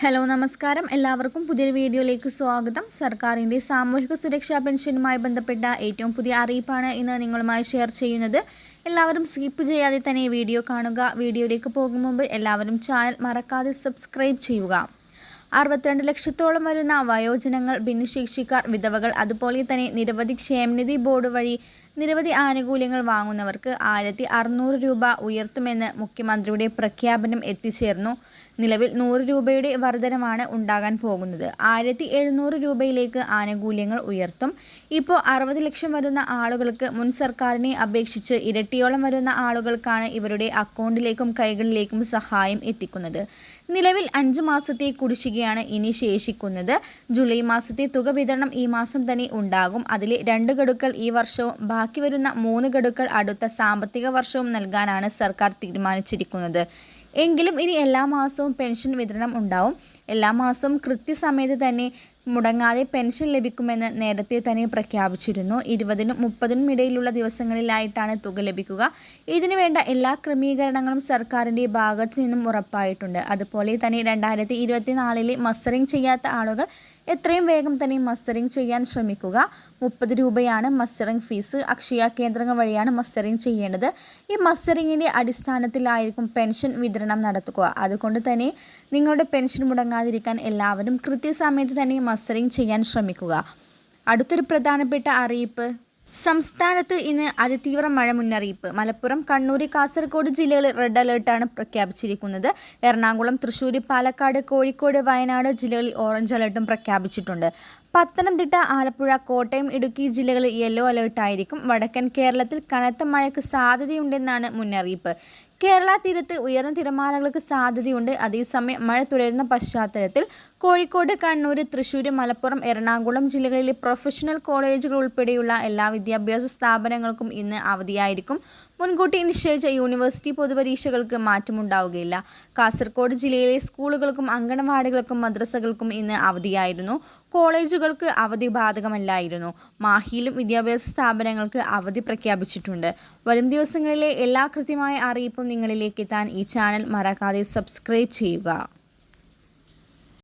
Hello നമസ്കാരം. എല്ലാവർക്കും പുതിയൊരു വീഡിയോയിലേക്ക് സ്വാഗതം. സർക്കാരിന്റെ സാമൂഹിക സുരക്ഷാ പെൻഷനുമായി ബന്ധപ്പെട്ട ഏറ്റവും പുതിയ അറിയിപ്പാണ് ഇന്ന് നിങ്ങളുമായി ഷെയർ ചെയ്യുന്നത്. എല്ലാവരും സ്കിപ്പ് ചെയ്യാതെ തന്നെ വീഡിയോ കാണുക. വീഡിയോയിലേക്ക് പോകും മുമ്പ് എല്ലാവരും ചാനൽ മറക്കാതെ സബ്സ്ക്രൈബ് ചെയ്യുക. അറുപത്തിരണ്ട് ലക്ഷത്തോളം വരുന്ന വയോജനങ്ങൾ ഭിന്നശേഷിക്കാർ വിധവകൾ അതുപോലെ തന്നെ നിരവധി ക്ഷേമനിധി ബോർഡ് വഴി നിരവധി ആനുകൂല്യങ്ങൾ വാങ്ങുന്നവർക്ക് ആയിരത്തി അറുന്നൂറ് രൂപ ഉയർത്തുമെന്ന് മുഖ്യമന്ത്രിയുടെ പ്രഖ്യാപനം എത്തിച്ചേർന്നു. നിലവിൽ നൂറ് രൂപയുടെ വർധനമാണ് ഉണ്ടാകാൻ പോകുന്നത്. ആയിരത്തി എഴുന്നൂറ് രൂപയിലേക്ക് ആനുകൂല്യങ്ങൾ ഉയർത്തും. ഇപ്പോൾ അറുപത് ലക്ഷം വരുന്ന ആളുകൾക്ക് മുൻ സർക്കാരിനെ അപേക്ഷിച്ച് ഇരട്ടിയോളം വരുന്ന ആളുകൾക്കാണ് ഇവരുടെ അക്കൗണ്ടിലേക്കും കൈകളിലേക്കും സഹായം എത്തിക്കുന്നത്. നിലവിൽ അഞ്ച് മാസത്തെ കുടിശ്ശികയാണ് ഇനി ശേഷിക്കുന്നത്. ജൂലൈ മാസത്തെ തുക വിതരണം ഈ മാസം തന്നെ ഉണ്ടാകും. അതിലെ രണ്ട് ഗഡുക്കൾ ഈ വർഷവും ബാക്കി വരുന്ന മൂന്ന് ഗഡുക്കൾ അടുത്ത സാമ്പത്തിക വർഷവും നൽകാനാണ് സർക്കാർ തീരുമാനിച്ചിരിക്കുന്നത്. എങ്കിലും ഇനി എല്ലാ മാസവും പെൻഷൻ വിതരണം ഉണ്ടാവും. എല്ലാ മാസവും കൃത്യസമയത്ത് തന്നെ മുടങ്ങാതെ പെൻഷൻ ലഭിക്കുമെന്ന് നേരത്തെ തന്നെ പ്രഖ്യാപിച്ചിരുന്നു. ഇരുപതിനും മുപ്പതിനും ഇടയിലുള്ള ദിവസങ്ങളിലായിട്ടാണ് തുക ലഭിക്കുക. ഇതിനു വേണ്ട എല്ലാ ക്രമീകരണങ്ങളും സർക്കാരിന്റെ ഭാഗത്തു നിന്നും ഉറപ്പായിട്ടുണ്ട്. അതുപോലെ തന്നെ രണ്ടായിരത്തി ഇരുപത്തിനാലിലെ മസ്റ്ററിംഗ് ചെയ്യാത്ത ആളുകൾ എത്രയും വേഗം തന്നെ മസ്റ്ററിംഗ് ചെയ്യാൻ ശ്രമിക്കുക. മുപ്പത് രൂപയാണ് മസ്റ്ററിംഗ് ഫീസ്. അക്ഷയ കേന്ദ്രങ്ങൾ വഴിയാണ് മസ്റ്ററിംഗ് ചെയ്യേണ്ടത്. ഈ മസ്റ്ററിങ്ങിന്റെ അടിസ്ഥാനത്തിലായിരിക്കും പെൻഷൻ വിതരണം നടത്തുക. അതുകൊണ്ട് തന്നെ നിങ്ങളുടെ പെൻഷൻ മുടങ്ങാതിരിക്കാൻ എല്ലാവരും കൃത്യസമയത്ത് തന്നെ മസ്റ്ററിംഗ് ചെയ്യാൻ ശ്രമിക്കുക. അടുത്തൊരു പ്രധാനപ്പെട്ട അറിയിപ്പ്. സംസ്ഥാനത്ത് ഇന്ന് അതിതീവ്ര മഴ മുന്നറിയിപ്പ്. മലപ്പുറം കണ്ണൂർ കാസർഗോഡ് ജില്ലകളിൽ റെഡ് അലേർട്ടാണ് പ്രഖ്യാപിച്ചിരിക്കുന്നത്. എറണാകുളം തൃശ്ശൂർ പാലക്കാട് കോഴിക്കോട് വയനാട് ജില്ലകളിൽ ഓറഞ്ച് അലേർട്ടും പ്രഖ്യാപിച്ചിട്ടുണ്ട്. പത്തനംതിട്ട ആലപ്പുഴ കോട്ടയം ഇടുക്കി ജില്ലകളിൽ യെല്ലോ അലേർട്ടായിരിക്കും. വടക്കൻ കേരളത്തിൽ കനത്ത മഴയ്ക്ക് സാധ്യതയുണ്ടെന്നാണ് മുന്നറിയിപ്പ്. കേരള തീരത്ത് ഉയർന്ന തിരമാലകൾക്ക് സാധ്യതയുണ്ട്. അതേസമയം മഴ തുടരുന്ന പശ്ചാത്തലത്തിൽ കോഴിക്കോട് കണ്ണൂർ തൃശൂർ മലപ്പുറം എറണാകുളം ജില്ലകളിലെ പ്രൊഫഷണൽ കോളേജുകൾ ഉൾപ്പെടെയുള്ള എല്ലാ വിദ്യാഭ്യാസ സ്ഥാപനങ്ങൾക്കും ഇന്ന് അവധിയായിരിക്കും. മുൻകൂട്ടി നിശ്ചയിച്ച യൂണിവേഴ്സിറ്റി പൊതുപരീക്ഷകൾക്ക് മാറ്റമുണ്ടാവുകയില്ല. കാസർഗോഡ് ജില്ലയിലെ സ്കൂളുകൾക്കും അങ്കണവാടികൾക്കും മദ്രസകൾക്കും ഇന്ന് അവധിയായിരുന്നു. കോളേജുകൾക്ക് അവധി ബാധകമല്ലായിരുന്നു. മാഹിയിലും വിദ്യാഭ്യാസ സ്ഥാപനങ്ങൾക്ക് അവധി പ്രഖ്യാപിച്ചിട്ടുണ്ട്. വരും ദിവസങ്ങളിലെ എല്ലാ കൃത്യമായ അറിയിപ്പും നിങ്ങളിലേക്ക് എത്താൻ ഈ ചാനൽ മറക്കാതെ സബ്സ്ക്രൈബ് ചെയ്യുക.